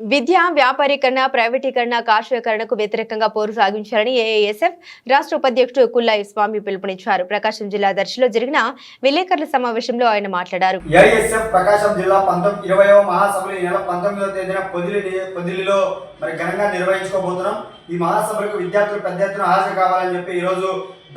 విద్య వ్యాపారీకరణ ప్రైవేటీకరణ కాషాయకరణకు వ్యతిరేకంగా పోరు సాగించాలని ఏఏఎస్ఎఫ్ రాష్ట్ర ఉపాధ్యక్షుడు కుల్లాయి స్వామి పిలుపునిచ్చారు. ప్రకాశం జిల్లా దర్శిలో జరిగిన విలేకరుల సమావేశంలో ఆయన మాట్లాడారు. ఏఐఎస్ఎఫ్ ప్రకాశం జిల్లా పంతొమ్మిది ఇరవయవ మహాసభలు ఈ నెల పంతొమ్మిదవ తేదీన పొదిలి పొదిలిలో మరి ఘనంగా నిర్వహించుకోబోతున్నాం. ఈ మహాసభలకు విద్యార్థులు పెద్ద ఎత్తున హాజరు కావాలని చెప్పి ఈరోజు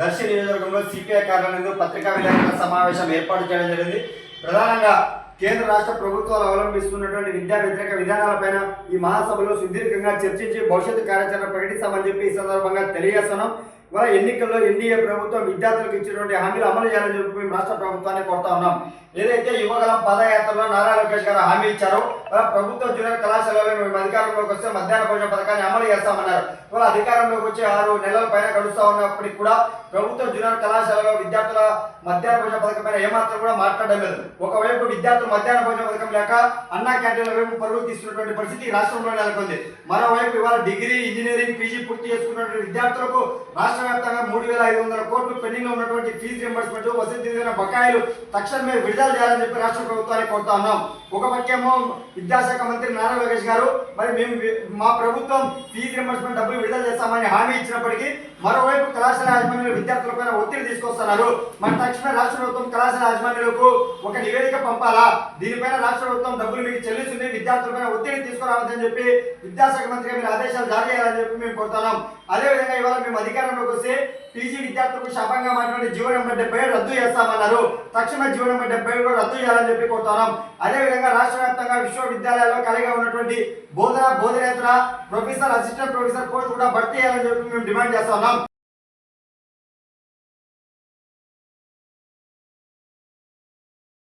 దర్శి నియోజకవర్గంలో సిపిఐ కార్యాలయంలో పత్రికా విలేకరుల సమావేశం ఏర్పాటు చేయడం జరిగింది. ప్రధానంగా కేంద్ర రాష్ట్ర ప్రభుత్వాలు అవలంబిస్తున్నటువంటి విద్యా వ్యతిరేక విధానాలపైన ఈ మహాసభలో సుదీర్ఘంగా చర్చించి భవిష్యత్తు కార్యాచరణ ప్రకటిస్తామని చెప్పి ఈ సందర్భంగా తెలియజేస్తున్నాం. ఇవాళ ఎన్నికల్లో ఎన్డీఏ ప్రభుత్వం విద్యార్థులకు ఇచ్చినటువంటి హామీలు అమలు చేయాలని చెప్పి మేము రాష్ట్ర ప్రభుత్వాన్ని కోరుతా ఉన్నాం. ఏదైతే యువగలం పదయాత్రలో నారా లోకేష్ గారు హామీ ఇచ్చారో ఇవాళ ప్రభుత్వ జూనియర్ కళాశాలలో మేము అధికారంలోకి వస్తే మధ్యాహ్న భోజన పథకాన్ని అమలు చేస్తామన్నారు. ఇవాళ అధికారంలోకి వచ్చి ఆరు నెలల పైన గడుస్తూ ఉన్నప్పటికీ కూడా ప్రభుత్వ జూనియర్ కళాశాలలో విద్యార్థుల మధ్యాహ్న భోజన పథకం పైన ఏమాత్రం కూడా మాట్లాడడం లేదు. ఒకవైపు విద్యార్థులు మధ్యాహ్న భోజన పథకం లేక అన్నా క్యాంటీన్ల వైపు పరుగులు తీస్తున్నటువంటి పరిస్థితి రాష్ట్రంలో నెలకొంది. మరోవైపు ఇవాళ డిగ్రీ ఇంజనీరింగ్ పీజీ పూర్తి చేసుకున్నటువంటి విద్యార్థులకు రాష్ట్ర వ్యాప్తంగా మూడు వేల ఐదు వందల కోట్లు పెండింగ్లో ఉన్నటువంటి ఫీజు రింబర్స్మెంట్ వసతి దీవెన బకాయిలు తక్షణమే విడుదల చేయాలని చెప్పి రాష్ట్ర ప్రభుత్వాన్ని కోరుతా ఉన్నాం. ఒక పక్కేమో విద్యాశాఖ మంత్రి నారా లోకేష్ గారు మరి మేము మా ప్రభుత్వం ఫీజు రింబర్స్మెంట్ డబ్బులు విడుదల చేస్తామని హామీ ఇచ్చినప్పటికీ మరోవైపు కళాశాల యాజమాన్యులు విద్యార్థులపైన ఒత్తిడి తీసుకొస్తున్నారు. మరి తక్షణ రాష్ట్ర ప్రభుత్వం కళాశాల యాజమాన్యులకు ఒక నివేదిక పంపాలా? దీనిపైన రాష్ట్ర ప్రభుత్వం డబ్బులు మీకు చెల్లిస్తుంది విద్యార్థులపైన ఒత్తిడి తీసుకురావద్దని చెప్పి విద్యాశాఖ మంత్రిగా మీరు ఆదేశాలు జారీ చేయాలని చెప్పి మేము కోరుతున్నాం. అదేవిధంగా ఇవాళ మేము అధికారంలోకి వస్తే పీజీ విద్యార్థులకు శాపంగా మాట్లాడి జీవో నెంబర్ డెబ్బై రద్దు చేస్తామన్నారు. తక్షణ జీవో నెంబర్ డెబ్బై కూడా రద్దు చేయాలని చెప్పి కోరుతున్నాం. అదేవిధంగా రాష్ట్ర వ్యాప్తంగా విశ్వవిద్యాలయాల్లో కలిగి ఉన్నటువంటి బోధన బోధనేతర ప్రొఫెసర్ అసిస్టెంట్ ప్రొఫెసర్ పోస్ట్ కూడా భర్తీ చేయాలని చెప్పి మేము డిమాండ్ చేస్తున్నాం